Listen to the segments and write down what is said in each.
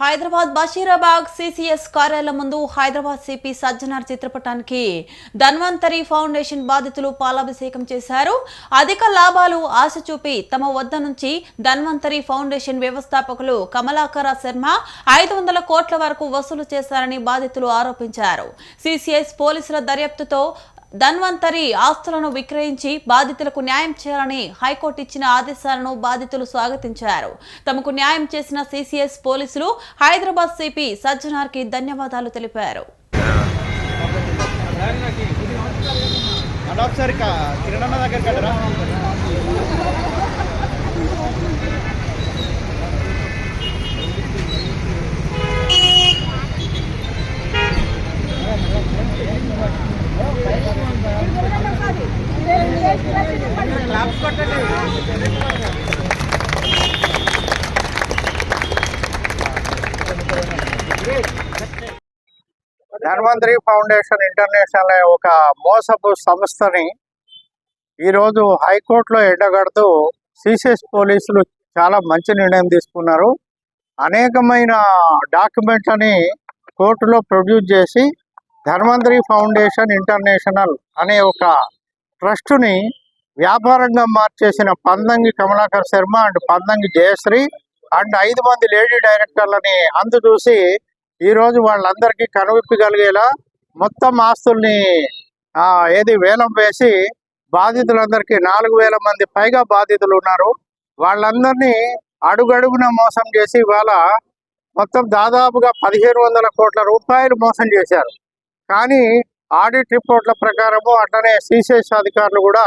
Hyderabad బషీరాబాగ్ CCS కార్యాలయం ముందు Hyderabad CP Sajjanar చిత్రపటానికి ధన్వంతరి ఫౌండేషన్ బాధితులు పాలాభిషేకం చేశారు. అధిక లాభాలు ఆశ చూపి తమ వద్ద నుంచి ధన్వంతరి ఫౌండేషన్ వ్యవస్థాపకులు కమలాకర శర్మ ఐదు వందల కోట్ల వరకు వసూలు చేశారని బాధితులు ఆరోపించారు. సిసిఎస్ పోలీసుల దర్యాప్తుతో ధన్వంతరి ఆస్తులను విక్రయించి బాధితులకు న్యాయం చేయాలని హైకోర్టు ఇచ్చిన ఆదేశాలను బాధితులు స్వాగతించారు. తమకు న్యాయం చేసిన సిసిఎస్ పోలీసులు హైదరాబాద్ సిపి సజ్జనార్కి ధన్యవాదాలు తెలిపారు. ధన్వంతరి ఫౌండేషన్ ఇంటర్నేషనల్ అనే ఒక మోసపు సంస్థని ఈరోజు హైకోర్టులో ఎండగడుతూ సిసిఎస్ పోలీసులు చాలా మంచి నిర్ణయం తీసుకున్నారు. అనేకమైన డాక్యుమెంట్లని కోర్టులో ప్రొడ్యూస్ చేసి ధన్వంతరి ఫౌండేషన్ ఇంటర్నేషనల్ అనే ఒక ట్రస్టుని వ్యాపారంగా మార్చేసిన పందంగి కమలాకర్ శర్మ అండ్ పందంగి జయశ్రీ అండ్ ఐదు మంది లేడీ డైరెక్టర్లని అందు చూసి ఈ రోజు వాళ్ళందరికీ కనువిప్పగలిగేలా మొత్తం ఆస్తుల్ని ఆ, ఏది వేలం వేసి బాధితులందరికీ నాలుగు వేల మంది పైగా బాధితులు ఉన్నారు. వాళ్ళందరినీ అడుగడుగున మోసం చేసి ఇవాళ మొత్తం దాదాపుగా పదిహేను వందల కోట్ల రూపాయలు మోసం చేశారు. కానీ ఆడిట్ రిపోర్ట్ల ప్రకారము అట్లనే సిసిఎస్ అధికారులు కూడా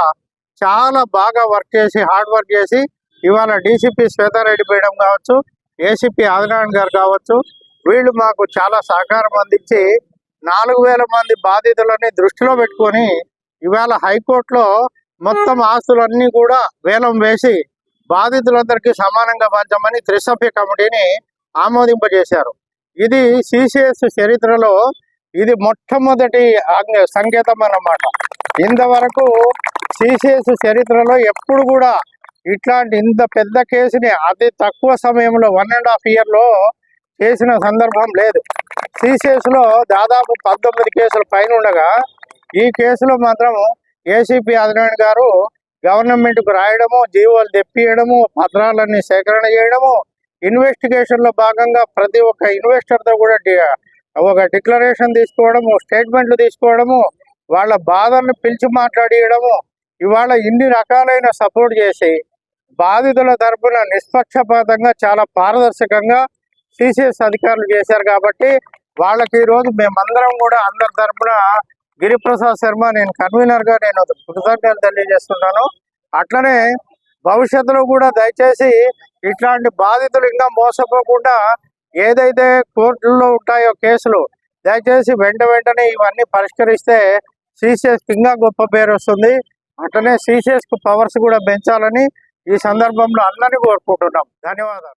చాలా బాగా వర్క్ చేసి హార్డ్ వర్క్ చేసి ఇవాళ డీసీపీ శ్వేతారెడ్డి మేడం కావచ్చు ఏసీపీ ఆదినారాయణ గారు కావచ్చు వీళ్ళు మాకు చాలా సహకారం అందించి నాలుగు వేల మంది బాధితులని దృష్టిలో పెట్టుకొని ఇవాళ హైకోర్టులో మొత్తం ఆస్తులన్నీ కూడా వేలం వేసి బాధితులందరికీ సమానంగా పంచమని త్రిసభ్య కమిటీని ఆమోదింపజేశారు. ఇది సిసిఎస్ చరిత్రలో ఇది మొట్టమొదటి సంకేతం అన్నమాట. ఇంతవరకు సిసిఎస్ చరిత్రలో ఎప్పుడు కూడా ఇట్లాంటి ఇంత పెద్ద కేసుని అతి తక్కువ సమయంలో వన్ అండ్ హాఫ్ ఇయర్లో చేసిన సందర్భం లేదు. సిసిఎస్లో దాదాపు పంతొమ్మిది కేసుల పైన ఉండగా ఈ కేసులో మాత్రం ఏసీపీ ఆదినారాయణ గారు గవర్నమెంట్కు రాయడము జీవోలు తెప్పియడము పత్రాలన్నీ సేకరణ చేయడము ఇన్వెస్టిగేషన్లో భాగంగా ప్రతి ఒక్క ఇన్వెస్టర్తో కూడా ఒక డిక్లరేషన్ తీసుకోవడము స్టేట్మెంట్లు తీసుకోవడము వాళ్ళ బాధలను పిలిచి మాట్లాడియడము ఇవాళ ఇన్ని రకాలైన సపోర్ట్ చేసి బాధితుల తరపున నిష్పక్షపాతంగా చాలా పారదర్శకంగా సిసిఎస్ అధికారులు చేశారు కాబట్టి వాళ్ళకి ఈ రోజు మేమందరం కూడా అందరి తరపున గిరిప్రసాద్ శర్మ నేను కన్వీనర్గా నేను కృతజ్ఞతలు తెలియజేస్తున్నాను. అట్లనే భవిష్యత్తులో కూడా దయచేసి ఇట్లాంటి బాధితులు ఇంకా మోసపోకుండా ఏదైతే కోర్టుల్లో ఉంటాయో కేసులు దయచేసి వెంట వెంటనే ఇవన్నీ పరిష్కరిస్తే సిసిఎస్ ఇంకా గొప్ప పేరు వస్తుంది. అట్లనే సీసీఎస్కు పవర్స్ కూడా పెంచాలని ఈ సందర్భంలో అందరినీ కోరుకుంటున్నాం. ధన్యవాదాలు.